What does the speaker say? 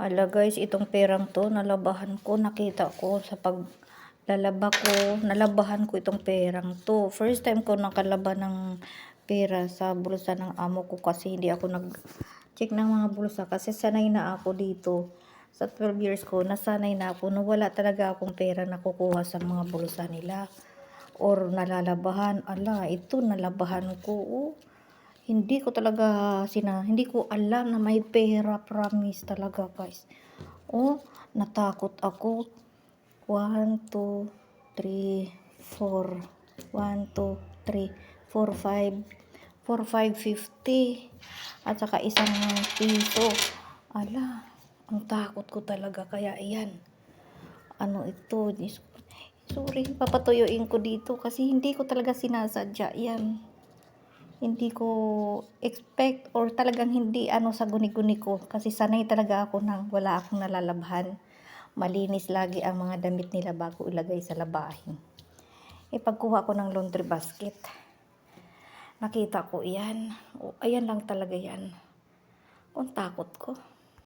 Hala guys, itong perang to, nalabahan ko, nakita ko sa paglalaba ko, nalabahan ko itong perang to. First time ko nakalaba ng pera sa bulsa ng amo ko kasi hindi ako nag-check ng mga bulsa kasi sanay na ako dito. Sa 12 years ko, nasanay na ako na wala talaga akong pera na kukuha sa mga bulsa nila. Or nalalabahan, ala, ito nalabahan ko, oh. Hindi ko talaga sina, hindi ko alam na may pera, promise talaga guys. Oh, natakot ako. 1, 2, 3, 4, 1, 2, 3, 4, 5, 4, 5, 50. At saka isang piso. Ala, ang takot ko talaga. Kaya iyan. Ano ito? Sorry, papatuyuin ko dito kasi hindi ko talaga sinasadya yan hindi ko expect or talagang hindi ano sa guni-guni ko kasi sanay talaga ako nang wala akong nalalabhan. Malinis lagi ang mga damit nila bago ilagay sa labahin. E pagkuha ko ng laundry basket, nakita ko yan. O, ayan lang talaga yan. Ang takot ko.